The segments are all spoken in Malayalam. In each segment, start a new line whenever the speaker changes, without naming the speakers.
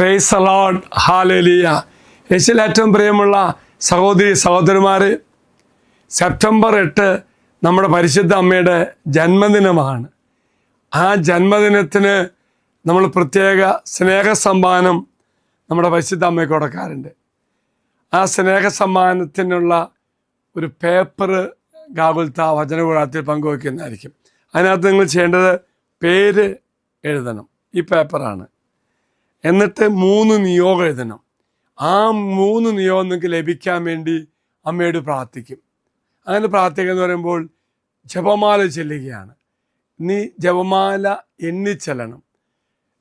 പ്രേസ് അലോഡ് ഹാലേലിയ യേശുവിൽ ഏറ്റവും പ്രിയമുള്ള സഹോദരി സഹോദരന്മാർ സെപ്റ്റംബർ എട്ട് നമ്മുടെ പരിശുദ്ധ അമ്മയുടെ ജന്മദിനമാണ്. ആ ജന്മദിനത്തിന് നമ്മൾ പ്രത്യേക സ്നേഹസമ്മാനം നമ്മുടെ പരിശുദ്ധ അമ്മയ്ക്ക് കൊടുക്കാറുണ്ട്. ആ സ്നേഹസമ്മാനത്തിനുള്ള ഒരു പേപ്പർ ഗാകുൽത്ത വചനകൂടാത്തിൽ പങ്കുവയ്ക്കുന്നതായിരിക്കും. അതിനകത്ത് നിങ്ങൾ ചെയ്യേണ്ടത് പേര് എഴുതണം. ഈ പേപ്പറാണ്. എന്നിട്ട് മൂന്ന് നിയോഗം എഴുതണം. ആ മൂന്ന് നിയോഗം നിങ്ങൾക്ക് ലഭിക്കാൻ വേണ്ടി അമ്മയോട് പ്രാർത്ഥിക്കും. അങ്ങനെ പ്രാർത്ഥിക്കുക എന്ന് പറയുമ്പോൾ ജപമാല ചെല്ലുകയാണ്. നീ ജപമാല എണ്ണിച്ചെല്ലണം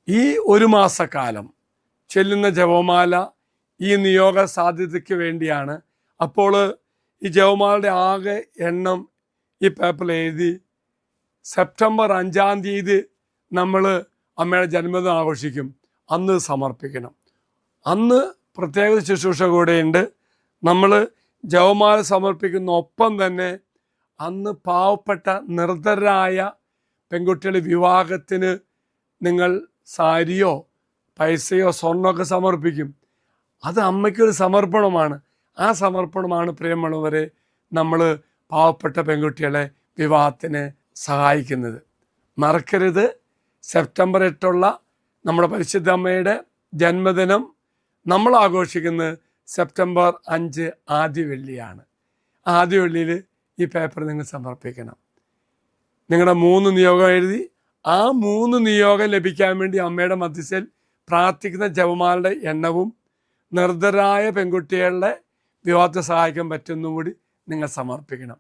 ഈ ഒരു മാസക്കാലം ചെല്ലുന്ന ജപമാല ഈ നിയോഗ സാധ്യതയ്ക്ക് വേണ്ടിയാണ്. അപ്പോൾ ഈ ജപമാലയുടെ ആകെ എണ്ണം ഈ പേപ്പറിൽ എഴുതി സെപ്റ്റംബർ അഞ്ചാം തീയതി നമ്മൾ അമ്മയുടെ ജന്മദിനം ആഘോഷിക്കും. അന്ന് സമർപ്പിക്കണം. അന്ന് പ്രത്യേക ശുശ്രൂഷ കൂടെയുണ്ട്. നമ്മൾ ജവമാല സമർപ്പിക്കുന്ന ഒപ്പം തന്നെ അന്ന് പാവപ്പെട്ട നിർദ്ധരായ പെൺകുട്ടികളുടെ വിവാഹത്തിന് നിങ്ങൾ സാരിയോ പൈസയോ സ്വർണമൊക്കെ സമർപ്പിക്കും. അത് അമ്മയ്ക്കൊരു സമർപ്പണമാണ്. ആ സമർപ്പണമാണ് പ്രിയമുള്ളവരെ നമ്മൾ പാവപ്പെട്ട പെൺകുട്ടികളെ വിവാഹത്തിന് സഹായിക്കുന്നത്. മറക്കരുത്. സെപ്റ്റംബർ എട്ടുള്ള നമ്മുടെ പരിശുദ്ധ അമ്മയുടെ ജന്മദിനം നമ്മൾ ആഘോഷിക്കുന്നത് സെപ്റ്റംബർ അഞ്ച് ആദ്യ വെള്ളിയാണ്. ആദ്യ വെള്ളിയിൽ ഈ പേപ്പർ നിങ്ങൾ സമർപ്പിക്കണം. നിങ്ങളുടെ മൂന്ന് നിയോഗം എഴുതി ആ മൂന്ന് നിയോഗം ലഭിക്കാൻ വേണ്ടി അമ്മയുടെ മധ്യസ്ഥയിൽ പ്രാർത്ഥിക്കുന്ന ജപമാലയുടെ എണ്ണവും നിർദ്ധരായ പെൺകുട്ടികളുടെ വിവാഹത്തെ സഹായിക്കാൻ പറ്റുന്നതും കൂടി നിങ്ങൾ സമർപ്പിക്കണം.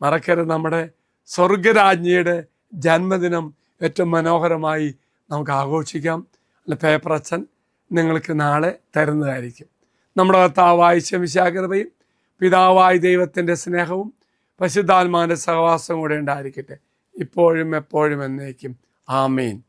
മറക്കരുത് നമ്മുടെ സ്വർഗരാജ്ഞിയുടെ ജന്മദിനം ഏറ്റവും മനോഹരമായി നമുക്ക് ആഘോഷിക്കാം. അല്ല പേപ്പർ അച്ഛൻ നിങ്ങൾക്ക് നാളെ തരുന്നതായിരിക്കും. നമ്മുടെ കർത്താവായ ശമിശാകൃപയും പിതാവായ ദൈവത്തിന്റെ സ്നേഹവും പശുദ്ധാത്മാവിന്റെ സഹവാസവും കൂടെ ഉണ്ടായിരിക്കട്ടെ. ഇപ്പോഴും എപ്പോഴും എന്നേക്കും. ആമീൻ.